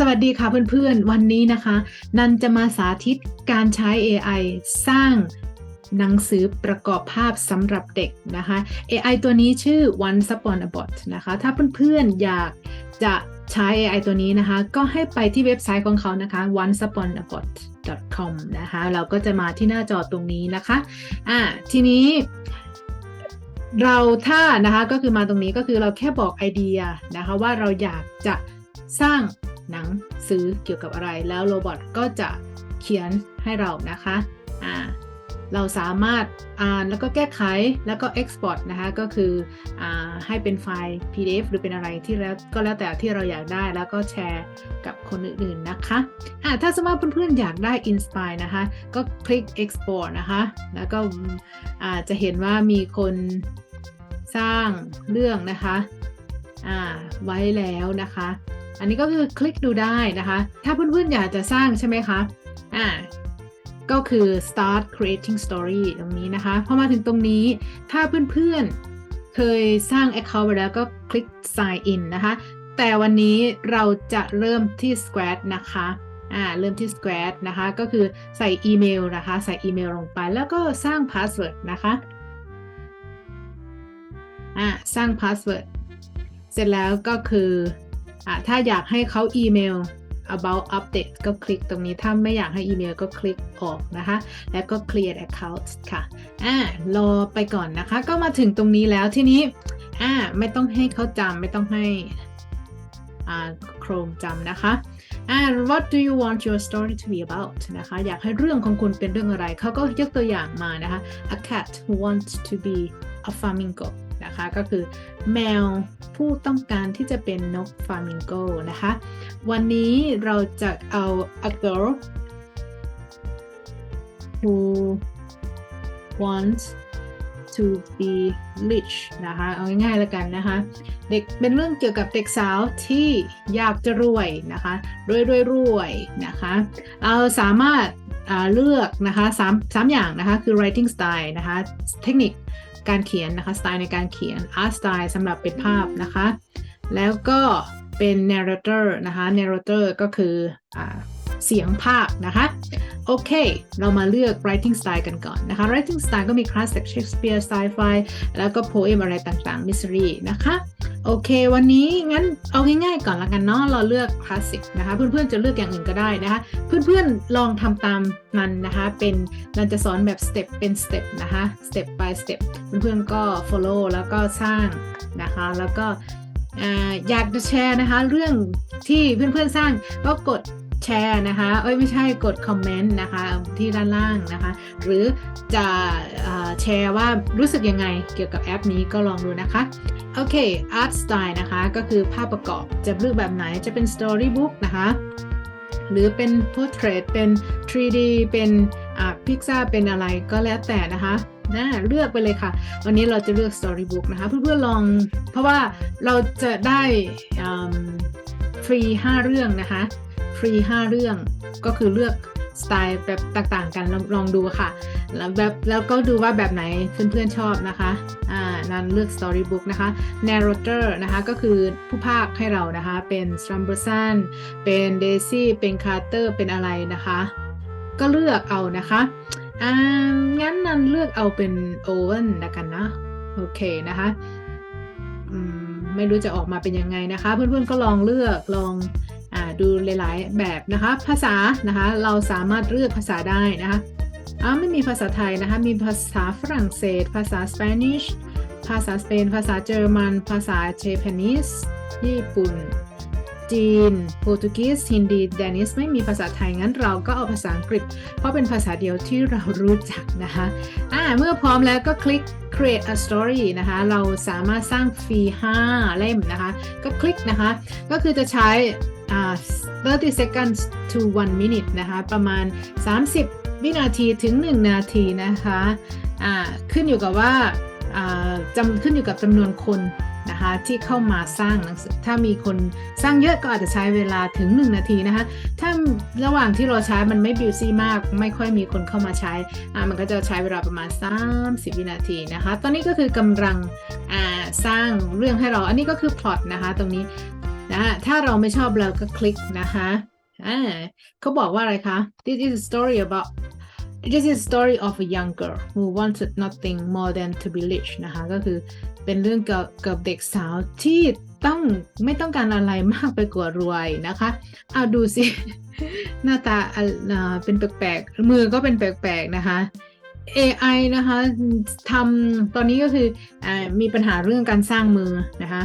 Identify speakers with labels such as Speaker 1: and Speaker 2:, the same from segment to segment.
Speaker 1: สวัสดีค่ะเพื่อนๆ วันนี้นะคะ นันจะมาสาธิตการใช้ AI สร้างหนังสือประกอบภาพสำหรับเด็กนะคะ AI ตัวนี้ชื่อ one Upon a Bot นะคะ ถ้าเพื่อนๆ อยากจะใช้ AI ตัวนี้นะคะ ก็ให้ไปที่เว็บไซต์ของเขานะคะ onceuponabot.com นะคะ เราก็จะมาที่หน้าจอตรงนี้นะคะ อ่า ทีนี้ เราถ้านะคะ ก็คือมาตรงนี้ก็คือเราแค่บอกไอเดียนะคะ ว่าเราอยากจะสร้าง หนังสือเกี่ยวกับอะไร แล้วโรบอทก็จะเขียนให้เรานะคะอ่าเราสามารถอ่านแล้วก็แก้ไขแล้วก็ Export นะคะก็คืออาให้เป็นไฟล์ PDF หรือเป็นอะไรที่แล้วก็แล้วแต่ที่เราอยากได้แล้วก็แชร์กับคนอื่นๆนะคะอ่าถ้าสมมติเพื่อนๆอยากได้ Inspire นะคะ ก็คลิก Export นะคะ แล้วก็อาจะเห็นว่ามีคนสร้างเรื่องนะคะอ่าไว้แล้วนะคะ อันนี้ก็คือคลิกดูได้นะคะ ถ้าเพื่อนๆอยากจะสร้างใช่ไหมคะอ่าก็คือ start creating story ตรงนี้นะคะพอมาถึงตรงนี้ถ้าเพื่อนๆเคยสร้าง account ไปแล้วก็คลิก sign in นะคะ แต่วันนี้เราจะเริ่มที่ scratch นะคะอ่าเริ่มที่ scratch นะคะ ก็คือใส่อีเมลนะคะ ใส่อีเมลลงไปแล้วก็สร้าง password นะคะอ่าสร้าง password เสร็จแล้วก็คือ อ่าถ้าอยากให้เขาอีเมล about update ก็คลิกตรงนี้ ถ้าไม่อยากให้อีเมลก็คลิกออกนะคะ แล้วก็ clear account ค่ะ อ่ารอไปก่อนนะคะ ก็มาถึงตรงนี้แล้วทีนี้ อ่า ไม่ต้องให้เขาจำไม่ต้องให้ อ่า Chrome จำนะคะ อ่า what do you want your story to be about นะคะ อยากให้เรื่องของคุณเป็นเรื่องอะไร เขาก็ยกตัวอย่างมานะคะ a cat who wants to be a flamingo นะคะ ก็คือแมวผู้ต้องการที่จะเป็นนกฟามิงโกนะคะ วันนี้เราจะเอา a girl who wants to be rich นะคะ เอาง่ายๆแล้วกันนะคะ เด็กเป็นเรื่องเกี่ยวกับเด็กสาวที่อยากจะรวยนะคะรวยรวยรวยนะคะเราสามารถเลือกนะคะสามสามอย่างนะคะ คือ writing style นะคะ เทคนิค การเขียนนะคะสไตล์ในการเขียน art style สำหรับเป็นภาพนะคะ แล้วก็เป็น narrator นะคะ narrator ก็คืออ เสียงภาพนะคะ โอเค เรามาเลือก writing style กันก่อนนะคะ writing style ก็มี classic Shakespeare sci-fi แล้วก็ poem อะไรต่างๆ mystery นะคะ โอเค วันนี้งั้นเอาง่ายๆก่อนละกันเนาะ เราเลือก classic นะคะ เพื่อนๆ จะเลือกอย่างอื่นก็ได้นะคะ เพื่อนๆ ลองทำตามมันนะคะ เป็นเราจะสอนแบบ step เป็น step นะคะ step by step เพื่อนๆ ก็ follow แล้วก็สร้างนะคะ แล้วก็อยากจะแชร์นะคะ เรื่องที่เพื่อนๆ สร้างก็กด ชร์นะคะ เอ้ยไม่ใช่กดคอมเมนต์นะคะที่ด้านล่างนะคะ หรือจะแชร์ว่ารู้สึกยังไงเกี่ยวกับแอปนี้ก็ลองดูนะคะ โอเค Art Style นะคะ ก็คือภาพประกอบจะเลือกแบบไหนจะเป็น Storybook นะคะ หรือเป็น Portrait เป็น 3D เป็นพิกซ่าเป็นอะไรก็แล้วแต่นะคะนะเลือกไปเลยค่ะ วันนี้เราจะเลือก Storybook นะคะ เพื่อนๆลอง เพราะว่าเราจะได้ฟรี 5 เรื่องนะคะ ฟรี 5 เรื่อง ก็คือเลือกสไตล์แบบต่างๆ กันลองดูค่ะ แล้วแบบแล้วก็ดูว่าแบบไหนเพื่อนๆชอบนะคะอ่านั้นเลือก Storybook นะคะ Narrator นะคะก็คือผู้ภาคให้เรานะคะ เป็น s t r u m b e r s o n เป็น Daisy เป็น Carter เป็นอะไรนะคะ ก็เลือกเอานะคะอ่างั้นนันเลือกเอาเป็นโอเว่นละกันนะ โอเคนะคะอืมไม่รู้จะออกมาเป็นยังไงนะคะ เพื่อนๆก็ลองเลือกลอง ดูหลาย ๆ แบบนะคะ ภาษานะคะเราสามารถเลือกภาษาได้นะคะอ้าไม่มีภาษาไทยนะคะ มีภาษาฝรั่งเศส ภาษาสเปนิชภาษาสเปน ภาษาเยอรมัน ภาษาเจแปนิสญี่ปุ่น จีน โปรตุเกสฮินดีเดนิส ไม่มีภาษาไทย งั้นเราก็เอาภาษาอังกฤษ เพราะเป็นภาษาเดียวที่เรารู้จักนะคะอ่าเมื่อพร้อมแล้วก็คลิก create a story นะคะ เราสามารถสร้างฟรี 5 เล่มนะคะ ก็คลิกนะคะ ก็คือจะใช้ 30 seconds to 1 minute นะคะ ประมาณ 30 วินาทีถึง 1 นาทีนะคะอ่าขึ้นอยู่กับว่าจำขึ้นอยู่กับจำนวนคนนะคะที่เข้ามาสร้างหนังสือถ้ามีคนสร้างเยอะก็อาจจะใช้เวลาถึง 1 นาทีนะคะ ถ้าระหว่างที่เราใช้มันไม่บิวซี่มาก ไม่ค่อยมีคนเข้ามาใช้มันก็จะใช้เวลาประมาณ 30 วินาทีนะคะ ตอนนี้ก็คือกำลังสร้างเรื่องให้เรา อันนี้ก็คือพล็อตนะคะ ตรงนี้ อ่าถ้าเราไม่ชอบเราก็คลิกนะคะอ่าเขาบอกว่าอะไรคะ this is a story about this is a story of a young girl who wanted nothing more than to be rich นะคะ ก็คือเป็นเรื่องเกี่ยวกับเด็กสาวที่ต้องไม่ต้องการอะไรมากไปกว่ารวยนะคะ เอาดูสิ หน้าตาเป็นแปลกๆ มือก็เป็นแปลกๆนะคะ AI นะคะทำตอนนี้ก็คืออมีปัญหาเรื่องการสร้างมือนะคะ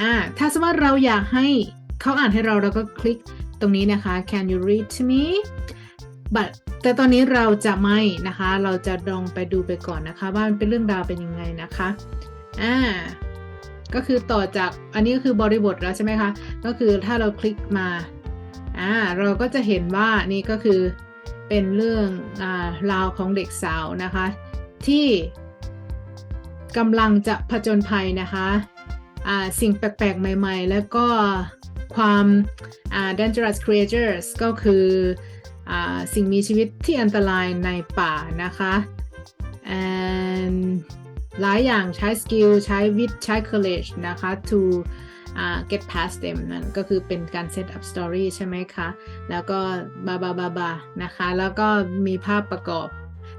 Speaker 1: อ่าถ้าสมมติเราอยากให้เขาอ่านให้เราเราก็คลิกตรงนี้นะคะ can you read to me but แต่ตอนนี้เราจะไม่นะคะ เราจะลองไปดูไปก่อนนะคะว่ามันเป็นเรื่องราวเป็นยังไงนะคะอ่าก็คือต่อจากอันนี้ก็คือบริบทแล้วใช่ไหมคะ ก็คือถ้าเราคลิกมาอ่าเราก็จะเห็นว่านี่ก็คือเป็นเรื่องอ่าราวของเด็กสาวนะคะ ที่กำลังจะผจญภัยนะคะ สิ่งแปลกๆ ใหม่ๆ แล้วก็ความ dangerous creatures ก็คืออสิ่งมีชีวิตที่อันตรายในป่านะคะ and หลายอย่างใช้สกิลใช้วิทย์ใช้ courage นะคะ to อ่า get past them นั่นก็คือเป็นการ set up story ใช่ไหมคะ แล้วก็บาบาบาบานะคะ แล้วก็มีภาพประกอบ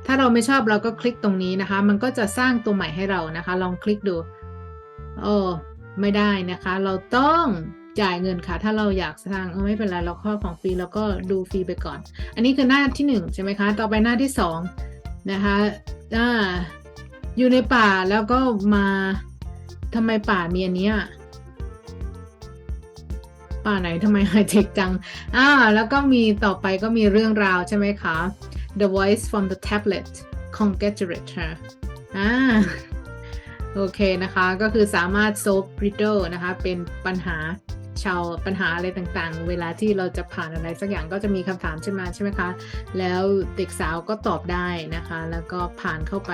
Speaker 1: ถ้าเราไม่ชอบเราก็คลิกตรงนี้นะคะ มันก็จะสร้างตัวใหม่ให้เรานะคะ ลองคลิกดู โอ้ ไม่ได้นะคะ เราต้องจ่ายเงินค่ะ ถ้าเราอยากสร้างไม่เป็นไรเราข้อของฟรีเราก็ดูฟรีไปก่อน อันนี้คือหน้าที่หนึ่งใช่ไหมคะ ต่อไปหน้าที่สองนะคะอ่าอยู่ในป่าแล้วก็มาทำไมป่ามีอันเนี้ยป่าไหนทำไมไฮเทคจังอ่าแล้วก็มีต่อไปก็มีเรื่องราวใช่ไหมคะ The voice from the tablet congratulate her อ่า โอเคนะคะ ก็คือสามารถ solve riddle นะคะ เป็นปัญหาชาวปัญหาอะไรต่างๆ เวลาที่เราจะผ่านอะไรสักอย่างก็จะมีคำถามใช่ไหมใช่ไหมคะ แล้วเด็กสาวก็ตอบได้นะคะ แล้วก็ผ่านเข้าไป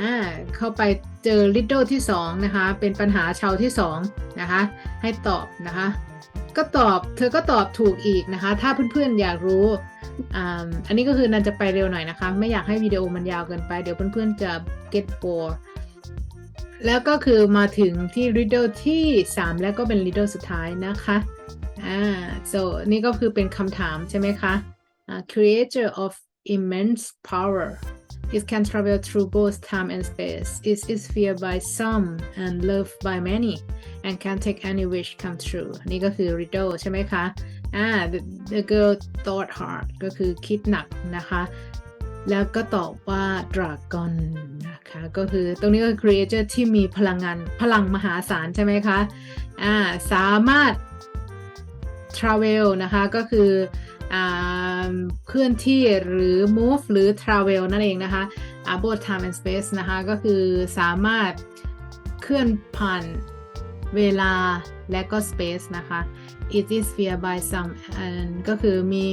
Speaker 1: อ่าเข้าไปเจอ riddle ที่2นะคะ เป็นปัญหาชาวที่2นะคะ ให้ตอบนะคะ ก็ตอบ เธอก็ตอบถูกอีกนะคะ ถ้าเพื่อนๆอยากรู้อ่าอันนี้ก็คือนันจะไปเร็วหน่อยนะคะ ไม่อยากให้วิดีโอมันยาวเกินไป เดี๋ยวเพื่อนๆจะ get bored แล้วก็คือมาถึงที่ riddle ที่ 3 แล้วก็เป็น riddle สุดท้ายนะคะอ่า so นี่ก็คือเป็นคำถามใช่ไหมคะอ่า creator of immense power it can travel through both time and space it is feared by some and loved by many and can take any wish come true นี่ก็คือ riddle ใช่ไหมคะอ่า the, the girl thought hard ก็คือคิดหนักนะคะ แล้วก็ตอบว่า dragon นะคะก็คือตรงนี้ก็คือ creator ที่มีพลังงานพลังมหาศาลใช่ไหมคะอ่าสามารถ travel นะคะก็คืออเคลื่อนที่หรือ move หรือ travel นั่นเองนะคะอ่า both time and space นะคะก็คือสามารถเคลื่อนผ่านเวลาและก็ space นะคะ it is fear by some and ก็คือมี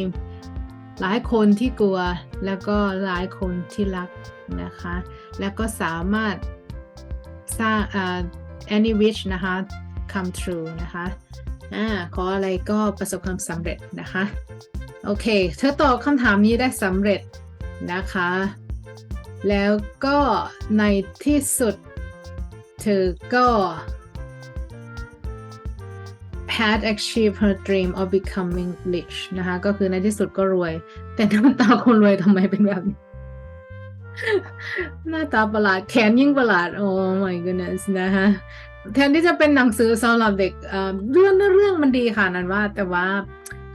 Speaker 1: หลายคนที่กลัวแล้วก็หลายคนที่รักนะคะ แล้วก็สามารถสร้างอ่า any wish นะคะ come true นะคะอ่าขออะไรก็ประสบความสำเร็จนะคะ โอเค เธอตอบคำถามนี้ได้สำเร็จนะคะ แล้วก็ในที่สุด เธอก็ had achieved her dream of becoming rich นะคะ ก็คือในที่สุดก็รวย แต่หน้าตาคนรวยทำไมเป็นแบบนี้ หน้าตาประหลาด แขนยิ่งประหลาด โอ้ my goodness นะคะแทนที่จะเป็นหนังสือสำหรับเด็กเอ่อเรื่องเรื่องมันดีค่ะนั้นว่า แต่ว่า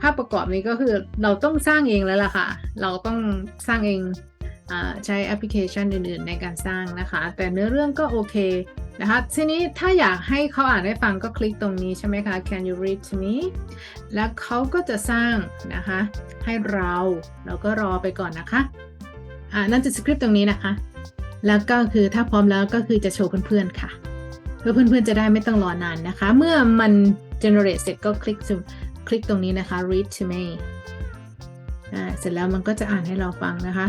Speaker 1: ภาพประกอบนี้ก็คือเราต้องสร้างเองแล้วล่ะค่ะ เราต้องสร้างเองอใช้แอปพลิเคชันอื่นๆในการสร้างนะคะ แต่เนื้อเรื่องก็โอเค นะคะทีนี้ถ้าอยากให้เขาอ่านให้ฟังก็คลิกตรงนี้ใช่ไหมคะ Can you read to me แล้วเขาก็จะสร้างนะคะให้เราเราก็รอไปก่อนนะคะอ่านั่นจะสคริปต์ตรงนี้นะคะ แล้วก็คือถ้าพร้อมแล้วก็คือจะโชว์เพื่อนๆค่ะ เพื่อเพื่อนๆจะได้ไม่ต้องรอนานนะคะ เมื่อมัน generate เสร็จก็คลิกคลิกตรงนี้นะคะ read to me อ่าเสร็จแล้วมันก็จะอ่านให้เราฟังนะคะ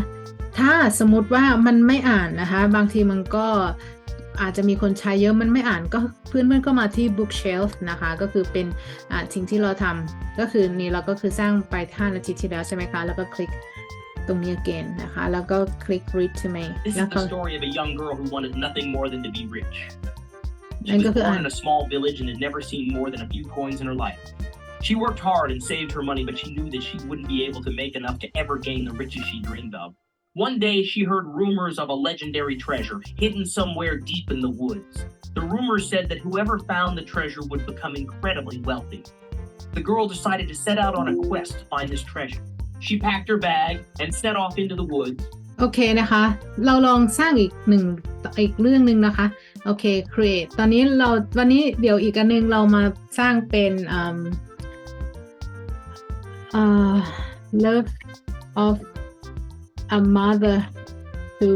Speaker 1: ถ้าสมมติว่ามันไม่อ่านนะคะ บางทีมันก็ อาจจะมีคนใช้เยอะมันไม่อ่านก็เพื่อนๆก็มาที่ bookshelf นะคะ ก็คือเป็นอ่าสิ่งที่เราทำก็คือนี่เราก็คือสร้างไป5นาทีที่แล้วใช่ไหมคะ แล้วก็คลิกตรงนี้ again นะคะ แล้วก็คลิก read to me
Speaker 2: This
Speaker 1: แล้
Speaker 2: is
Speaker 1: วก็
Speaker 2: the story of a young girl who wanted nothing more than to be rich. She
Speaker 1: And
Speaker 2: was
Speaker 1: go to
Speaker 2: born
Speaker 1: Anne.
Speaker 2: in a small village and had never seen more than a few coins in her life. She worked hard and saved her money, but she knew that she wouldn't be able to make enough to ever gain the riches she dreamed of. One day, she heard rumors of a legendary treasure hidden somewhere deep in the woods. The rumors said that whoever found the treasure would become incredibly wealthy. The girl decided to set out on a quest to find this treasure. She packed her bag and set off into the woods.
Speaker 1: โอเคนะคะ เราลองสร้างอีกหนึ่งอีกเรื่องหนึ่งนะคะ โอเค create ตอนนี้เราวันนี้เดี๋ยวอีกอันหนึงเรามาสร้างเป็นอืมอ่า love of a mother to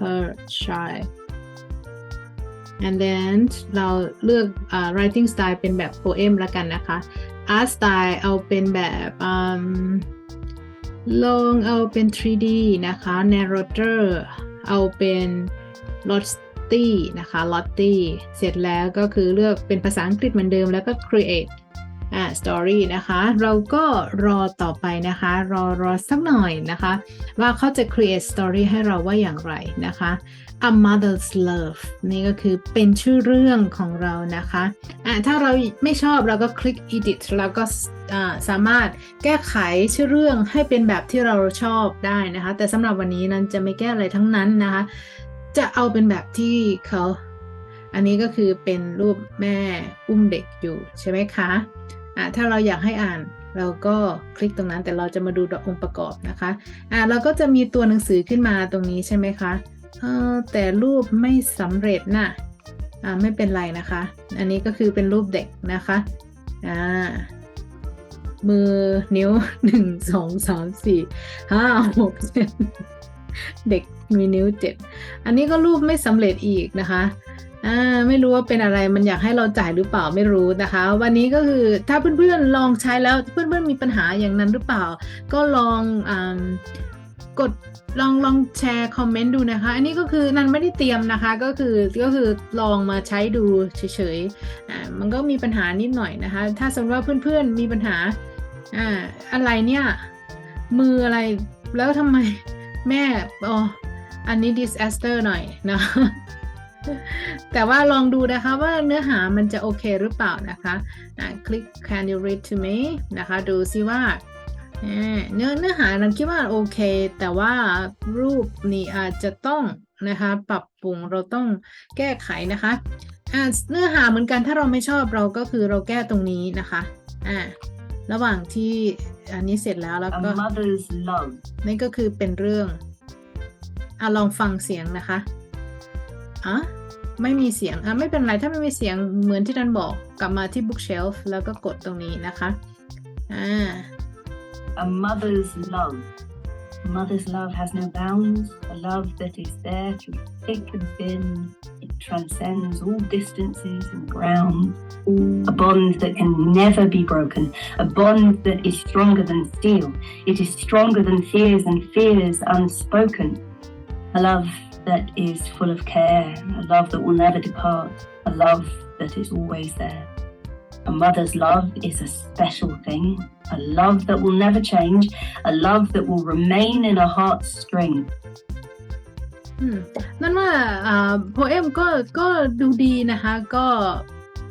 Speaker 1: her child and then เราเลือกอ่า writing style เป็นแบบ poem ละกันนะคะ art style เอาเป็นแบบอืมลงเอาเป็น 3D นะคะ narrator เอาเป็น Lottie นะคะ Lottie เสร็จแล้วก็คือเลือกเป็นภาษาอังกฤษเหมือนเดิมแล้วก็ create อ่า story นะคะ เราก็รอต่อไปนะคะ รอรอสักหน่อยนะคะ ว่าเขาจะ create story ให้เราว่าอย่างไรนะคะ A Mother's Love นี่ก็คือเป็นชื่อเรื่องของเรานะคะอะถ้าเราไม่ชอบเราก็คลิก edit แล้วก็สามารถแก้ไขชื่อเรื่องให้เป็นแบบที่เราชอบได้นะคะ แต่สำหรับวันนี้นั้นจะไม่แก้อะไรทั้งนั้นนะคะ จะเอาเป็นแบบที่เขาอันนี้ก็คือเป็นรูปแม่อุ้มเด็กอยู่ใช่ไหมคะ อะถ้าเราอยากให้อ่านเราก็คลิกตรงนั้นแต่เราจะมาดูองค์ประกอบนะคะอะเราก็จะมีตัวหนังสือขึ้นมาตรงนี้ใช่ไหมคะเออแต่รูปไม่สำเร็จน่ะอ่าไม่เป็นไรนะคะ อันนี้ก็คือเป็นรูปเด็กนะคะอ่ามือนิ้วหนึ่งสองสามสี่ห้าหกเจ็ดเด็กมีนิ้วเจ็ดอันนี้ก็รูปไม่สำเร็จอีกนะคะ อ่าไม่รู้ว่าเป็นอะไรมันอยากให้เราจ่ายหรือเปล่าไม่รู้นะคะ วันนี้ก็คือถ้าเพื่อนๆลองใช้แล้วเพื่อนๆมีปัญหาอย่างนั้นหรือเปล่า ก็ลองอกดลองลองแชร์คอมเมนต์ดูนะคะ อันนี้ก็คือนันไม่ได้เตรียมนะคะ ก็คือก็คือลองมาใช้ดูเฉยๆอ่ามันก็มีปัญหานิดหน่อยนะคะ ถ้าสมมติว่าเพื่อนๆมีปัญหาอ่าอะไรเนี่ย มืออะไรแล้วทำไมแม่อ๋ออันนี้ disaster หน่อยนะ แต่ว่าลองดูนะคะว่าเนื้อหามันจะโอเคหรือเปล่านะคะอ่าคลิก can you read to me นะคะ ดูซิว่าอ่าเนื้อเนื้อหานั้นคิดว่าโอเค แต่ว่ารูปนี่อาจจะต้องนะคะปรับปรุงเราต้องแก้ไขนะคะอ่าเนื้อหาเหมือนกันถ้าเราไม่ชอบเราก็คือเราแก้ตรงนี้นะคะอ่าระหว่างที่อันนี้เสร็จแล้วแล้ว
Speaker 3: A
Speaker 1: ก็
Speaker 3: mother's love.
Speaker 1: นี่ก็คือเป็นเรื่องอะลองฟังเสียงนะคะ อะไม่มีเสียงอะไม่เป็นไรถ้าไม่มีเสียงเหมือนที่ดันบอกกลับมาที่ bookshelf แล้วก็กดตรงนี้นะคะอ่า
Speaker 3: A mother's love. A mother's love has no bounds. A love that is there through thick and thin. It transcends all distances and ground. A bond that can never be broken. A bond that is stronger than steel. It is stronger than fears and fears unspoken. A love that is full of care. A love that will never depart. A love that is always there. A mother's love is a special thing, a love that will never change, a love that will remain in a heart's string.
Speaker 1: อืมนั่นว่าอ่าโพเอมก็ก็ดูดีนะคะ ก็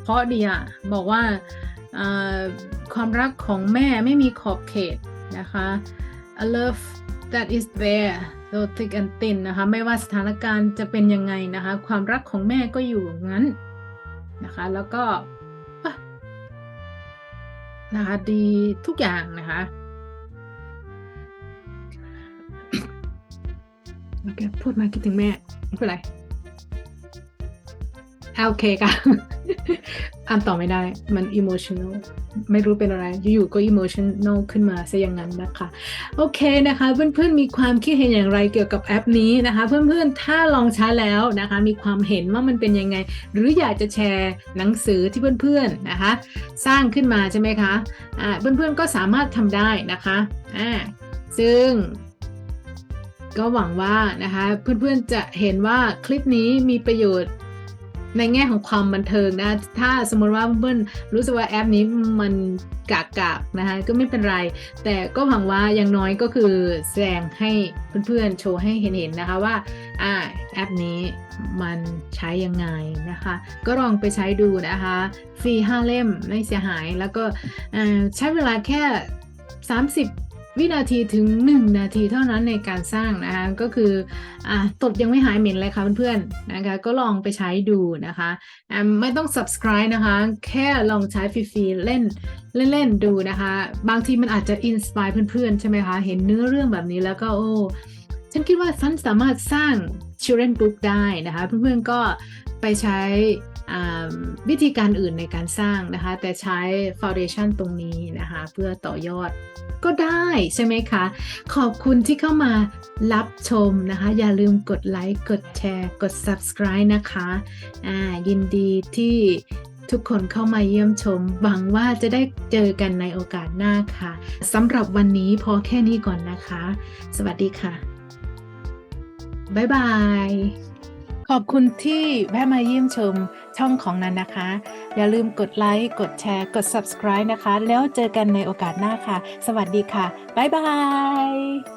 Speaker 1: เพราะดีอ่ะ บอกว่าอ่าความรักของแม่ไม่มีขอบเขตนะคะ a love that is there so thick and thin นะคะ ไม่ว่าสถานการณ์จะเป็นยังไงนะคะ ความรักของแม่ก็อยู่งั้นนะคะ แล้วก็นะคะดีทุกอย่างนะคะโอเคพูดมาคิดถึงแม่ไม่เป็นไร อะโอเคค่ะอ่านต่อไม่ได้ มัน emotional ไม่รู้เป็นอะไร อยู่ๆก็ emotional ขึ้นมาซะอย่างนั้นนะคะ โอเคนะคะ เพื่อนๆ มีความคิดเห็นอย่างไรเกี่ยวกับแอปนี้นะคะ เพื่อนๆ ถ้าลองใช้แล้วนะคะ มีความเห็นว่ามันเป็นยังไง หรืออยากจะแชร์หนังสือที่เพื่อนๆ นะคะ สร้างขึ้นมาใช่ไหมคะอ่าเพื่อนๆ ก็สามารถทำได้นะคะอ่าซึ่งก็หวังว่านะคะเพื่อนๆจะเห็นว่าคลิปนี้มีประโยชน์ ในแง่ของความบันเทิงนะ ถ้าสมมติว่าเพื่อนรู้สึกว่าแอปนี้มันกากากๆนะคะก็ไม่เป็นไร แต่ก็หวังว่าอย่างน้อยก็คือแสดงให้เพื่อนๆ โชว์ให้เห็นๆนะคะว่าอ่าแอปนี้มันใช้ยังไงนะคะ ก็ลองไปใช้ดูนะคะฟรี5เล่มไม่เสียหายแล้วก็ใช้เวลาแค่ 30 วินาทีถึง 1 นาทีเท่านั้นในการสร้างนะคะก็คืออ่าตดยังไม่หายเหม็นเลยค่ะเพื่อนๆนะคะก็ลองไปใช้ดูนะคะอ่าไม่ต้อง subscribe นะคะ แค่ลองใช้ฟรีๆเล่นเล่นๆดูนะคะ บางทีมันอาจจะอินสปายเพื่อนๆ ใช่ไหมคะ เห็นเนื้อเรื่องแบบนี้แล้วก็โอ้ฉันคิดว่าฉันสามารถสร้าง children book ได้นะคะ เพื่อนๆก็ไปใช้ วิธีการอื่นในการสร้างนะคะ แต่ใช้ foundation ตรงนี้นะคะ เพื่อต่อยอดก็ได้ใช่ไหมคะ ขอบคุณที่เข้ามารับชมนะคะ อย่าลืมกดไลค์ กดแชร์ กด subscribe นะคะอ่ายินดีที่ทุกคนเข้ามาเยี่ยมชม หวังว่าจะได้เจอกันในโอกาสหน้าค่ะสำหรับวันนี้พอแค่นี้ก่อนนะคะ สวัสดีค่ะ บ๊ายบาย ขอบคุณที่แวะมาเยี่ยมชมช่องของนันนะคะ อย่าลืมกดไลค์ กดแชร์ กด subscribe นะคะ แล้วเจอกันในโอกาสหน้าค่ะ สวัสดีค่ะ บ๊ายบาย